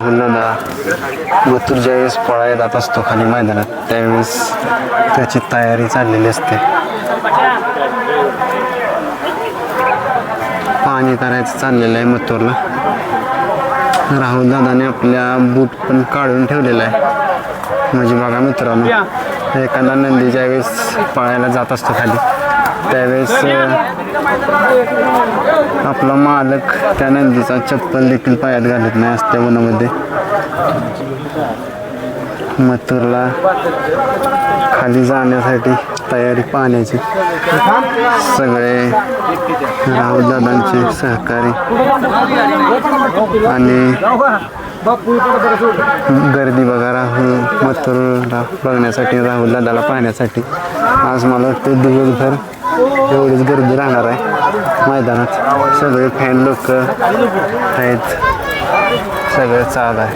दादा मथुर ज्यावेळेस पळायला जात असतो खाली मैदानात त्यावेळेस त्याची तयारी चाललेली असते. पाणी करायचं चाललेलं आहे मथुरला. राहुल दादाने आपल्या बूट पण काढून ठेवलेला आहे. म्हणजे बघा मित्रांनो एखादा नंदी ज्यावेळेस पळायला जात असतो खाली त्यावेळेस आपला मालक त्या नंदीचा चप्पल देखील पायात घालत नाही असत्या उन्हामध्ये मथुरला खाली जाण्यासाठी तयारी पाहण्याची सगळे राहुल दादांचे सहकारी आणि गर्दी बघा राहुल मथुरला बघण्यासाठी राहुल दादाला पाहण्यासाठी. आज मला वाटतं दिवसभर एवढीच गर्दी राहणार आहे. मैदानात सगळे फॅन लोक आहेत. सगळं चाल आहे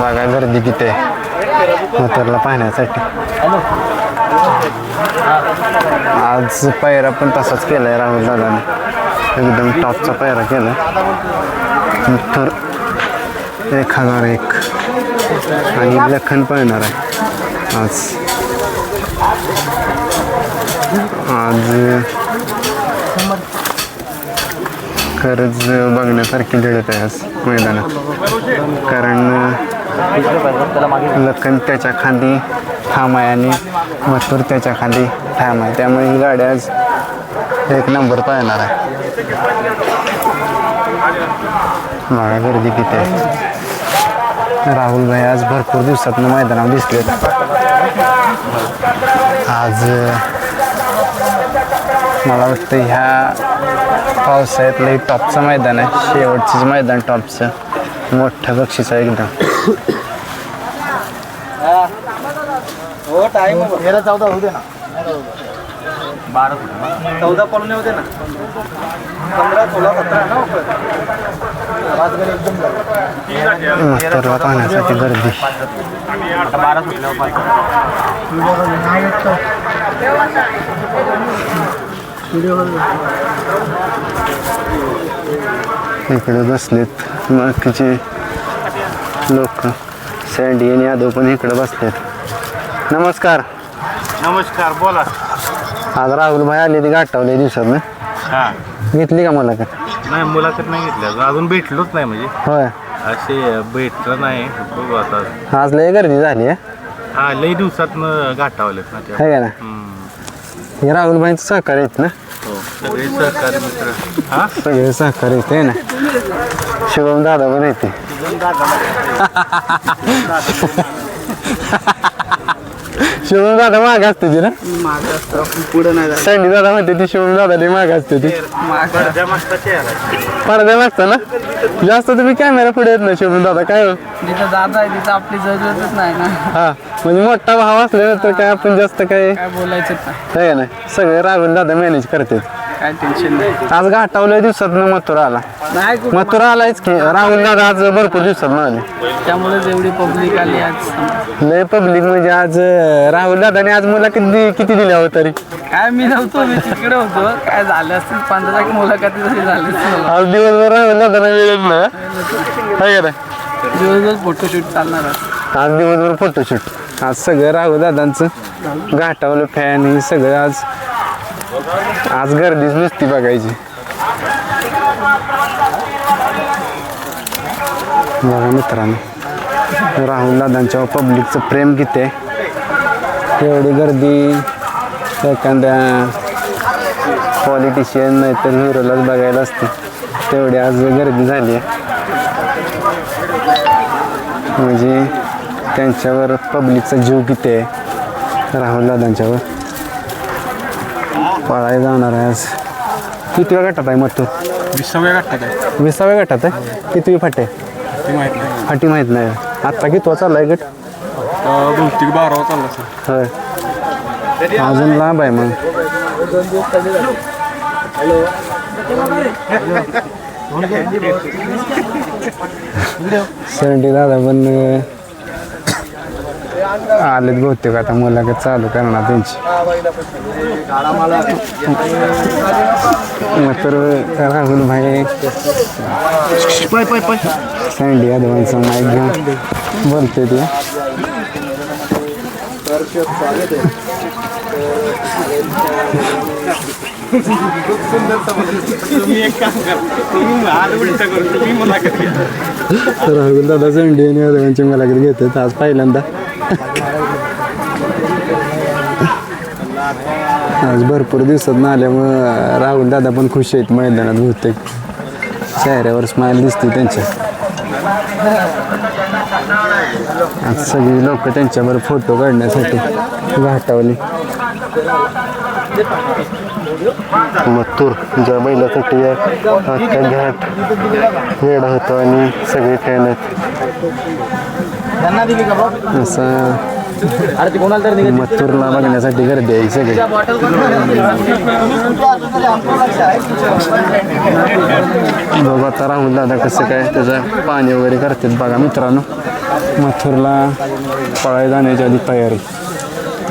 बघा गर्दी किती आहे. मथुरला पाहण्यासाठी. आज पायरा पण तसाच केलाय राहुल दादाने. एकदम टॉपचा पायरा केलाय. तर एक हजार एक. आणि लखन पळणार आहे. आज. आज खरंच बघण्यासारखी लढत आहे आज मैदानात. कारण लखन त्याच्याखाली ठाम आहे आणि मथुर त्याच्याखाली ठाम आहे त्यामुळे ही गाडी आज एक नंबर पाळणार आहे. मला गर्दी किती आहे. राहुल भाई आज भरपूर दिवसातनं मैदानावर दिसलेत आज मला वाटतं ह्या पावसाळ्यातलं टॉपचं मैदान आहे. शेवटचंच मैदान टॉपचं. मोठं बक्षीस आहे एकदम. चौदा होऊ ना बारा चौदा पळून होते ना. पंधरा सोळा सतरा ना एकदम मथुरला पाहण्यासाठी गर्दी इकडे बसलेत. बाकीचे लोक. सँडी आणि यादव पण इकडे बसलेत. नमस्कार. नमस्कार बोला. आज राहुल भाई आले ते गाठवले दिवसात ना हा. घेतली का मला का नाही मुलाखत नाही घेतली. अजून भेटलोच नाही म्हणजे. होय. असे भेटलं नाही. बघू आता. आज लय गर्दी झाली आहे हा लई दिवसात गाठावलेत ना ते है का ना. हे राहुल भाईंचं सहकार्य आहेत ना? हो सगळे सहकारी मित्र. हा? सगळे सहकार्य आहेत है ना? शिवम दादा पण येते शिवम दादा माग असते ती ना? पुढे नाही सँडी दादा म्हणते ती शिवम दादा लई माग असते ती. पडद्या मागता ना? जास्त तुम्ही कॅमेरा पुढे येत ना शिवम दादा काय हो? जिथं दादा आहे तिथं आपली जरूरतच नाही ना. हा म्हणजे मोठा भाव असल्यानंतर काय आपण जास्त काय काय बोलायचं नाही. सगळे राहुल दादा मॅनेज करते काय टेन्शन नाही. आज घाटावल्या दिवसात मथुरा आला. नाही कुठं मथुरा आलायच की राहुल दादा आज भरपूर दिवसात आले. त्यामुळेच एवढी पब्लिक आली आज लय पब्लिक म्हणजे आज अं, राहुल दादाने आज मुलाखत दि- किती दिल्या हो तरी? काय मी नव्हतो मी तिकडे होतो. काय झालं असतील पंधरा एक मुलाखती तरी झाली असतील मला. आज दिवसभर राहुल दादाला वेळच ना? आहे का नाही? दिवसभर फोटोशूट चालणार आहे. आज दिवसभर फोटोशूट आज सगळं राहुल दादांचं. घाटावलं फॅन हे सगळं आज आज गर्दीच नसती बघायची. बघा मित्रांनो राहुल दादांच्या पब्लिकचं प्रेम किती आहे. एवढी गर्दी एखाद्या पॉलिटिशियन नाही तर हिरोलाच बघायला असते. तेवढी आज गर्दी झाली आहे. म्हणजे त्यांच्यावर पब्लिकचा जीव किती आहे राहुल दादांच्यावर. पळायला जाणार आहे आज. किती वेळ गटात आहे मग तू विसाव्या गाठात आहे. विसाव्या गटात आहे? किती फाटे? ते माहीत नाही. फाटी माहीत नाही. आत्ता कितवा चाललाय गट? बहुतेक बारावा चालला सर होय. अजून लांब आहे मग. सरडी दादा पण अं, आलेत बहुतेक आता मुलाखत चालू करणार त्यांची. मग तर राहुल भाई. सँडी यादवांचा माईक घेऊन बोलते ते. तुम्ही एक काम करा तुम्ही हात करून तुम्ही मुलाखत घ्या राहुल दादा सँडी आणि यादवांची मुलाखत घेतात आज पहिल्यांदा. आज भरपूर दिवसात ना आल्यामुळं राहुल दादा पण खुश आहेत मैदानात बहुतेक. चेहऱ्यावर स्माईल दिसते त्यांच्या. आज सगळी लोक त्यांच्यावर फोटो काढण्यासाठी घाटावली. मथुर ज्या बैलासाठी अख्खा घाट वेडा होतो आणि सगळे खेळण्यात आहेत. त्यांना दिली का बघ असं अरे ती कोणाला तर मथुरला बघण्यासाठी गर्दी आहे सगळी बघू आता राहुल दादा कसं काय? त्याचं पाणी वगैरे करतात बघा मित्रांनो. मथुरला पळाय जाण्याची आधी तयारी.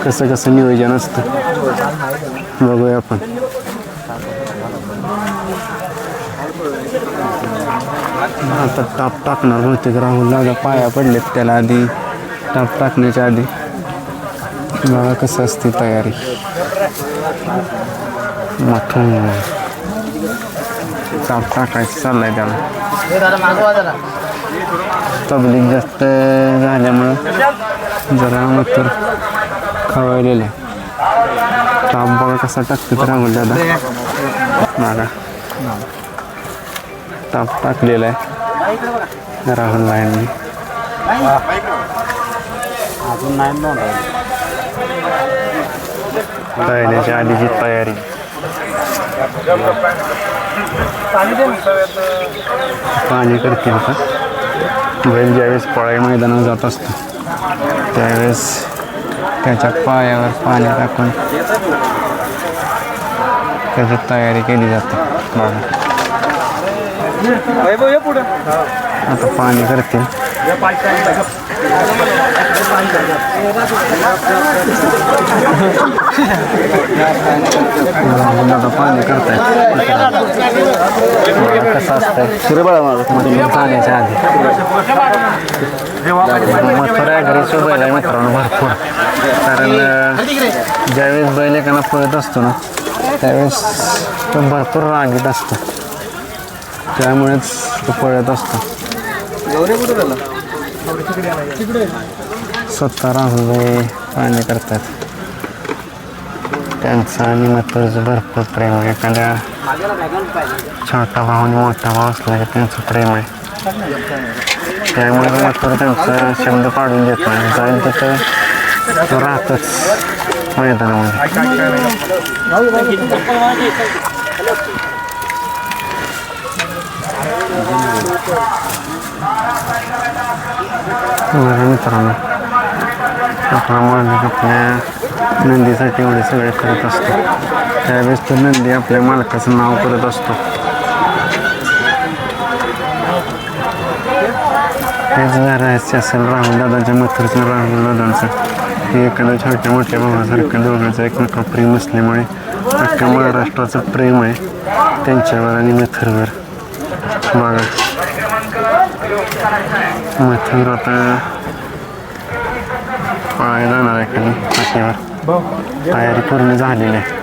कसं कसं नियोजन असतं. बघूया आपण. आता टाप टाकणार बहुतेक राहुल दादा पाया पडलेत त्याला आधी. टाप टाकण्याच्या आधी. बघा कसं असते तयारी. मथुर टाप टाकायचं चाललंय त्याला. तबलीक जास्त झाल्यामुळं जरा मथुर खवळलेलं आहे. टाप बघा कसा टाकतो राहुल दादा. बघा. टाप टाकलेला आहे. राहुल भाईंनी अजून नाही नोंद तळण्याच्या आधीची तयारी. पाणी करतील का? बैल ज्यावेळेस पळाई मैदानावर जात असतो त्यावेळेस त्याच्या पायावर पाणी टाकून त्याची तयारी केली जाते. बघा. वैभव ये पुढं. आता पाणी करते. पाणी करताय. कसं असतंय? सुरेबाळा माझं. पाण्याच्या आधी. मथुरा घरी शोधायला आहे मित्रांनो भरपूर. कारण ज्यावेळेस बैल एकाना पळत असतो ना त्यावेळेस तो भरपूर रांगीत असतो. त्यामुळेच तो पळत असतो. गौरी कुठं झाला स्वतः राहुलभाई पाणी करतात. त्यांचं आणि मथुरचं भरपूर प्रेम आहे. एखाद्या छोटा भाऊ आणि मोठा भाऊ असला की त्यांचं प्रेम आहे. त्यामुळे मथुर त्यांचा शब्द पाडून देत नाही जाईल तिथं तो राहतच मैदानामध्ये. बघा मित्रांनो आपला मालक आपल्या नंदीसाठी एवढे सगळे करत असतो. त्यावेळेस तो नंदी आपल्या मालकाचं नाव करत असतो. हेच रहस्य असेल राहुल दादाच्या मथुरचं राहुल दादांचं. हे एखाद्या छोट्या मोठ्या भावासारखं दोघांचं एकमेका प्रेम असल्यामुळे अख्ख्या महाराष्ट्राचं प्रेम आहे त्यांच्यावर आणि मथुरवर. बघा मथुर आता पाय जाणार आहे खाली पाठीवर तयारी पूर्ण झालेली आहे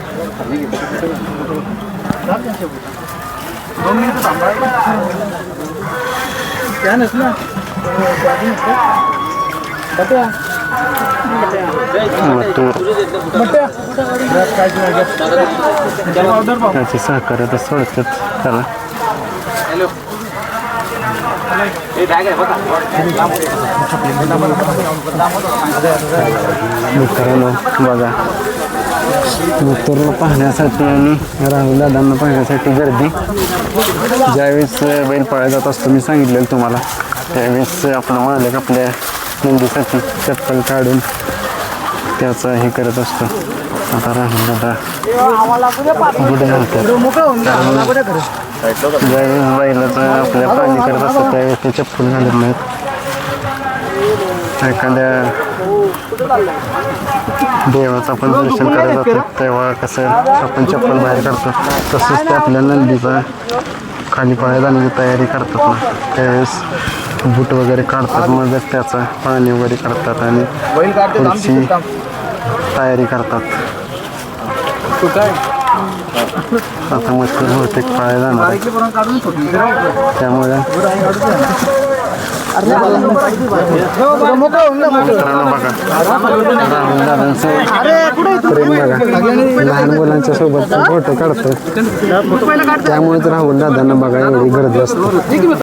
त्यानंच ना त्याचे सहकार्य तर सोडतात त्याला मित्रांनो बघा. मथुरला पाहण्यासाठी आणि राहुल दादांना पाहण्यासाठी गर्दी. ज्यावेळेस बैल पाळला जात असतो मी सांगितलेलं तुम्हाला. त्यावेळेस आपला मालक आपल्या मुलीसाठी चप्पल काढून त्याचं हे करत असतो. आता राहुल दादा पुढे घालतात बैलाचं आपल्या पाणी करत असतात त्यावेळेस ते चप्पल घालत नाहीत एखाद्या देवाचं आपण दर्शन करत जातो तेव्हा कसं आपण चप्पल बाहेर काढतो तसंच ते आपल्या नंदीचा खाली पाय जाण्याची तयारी करतात ना त्यावेळेस बूट वगैरे काढतात मग त्याचा पाणी वगैरे काढतात आणि पुढची तयारी करतात आता मस्त बहुतेक पाय जाणार त्यामुळे लहान मुलांच्या सोबत फोटो काढतो त्यामुळेच राहुल दादांना बघा एवढी गर्दी असते.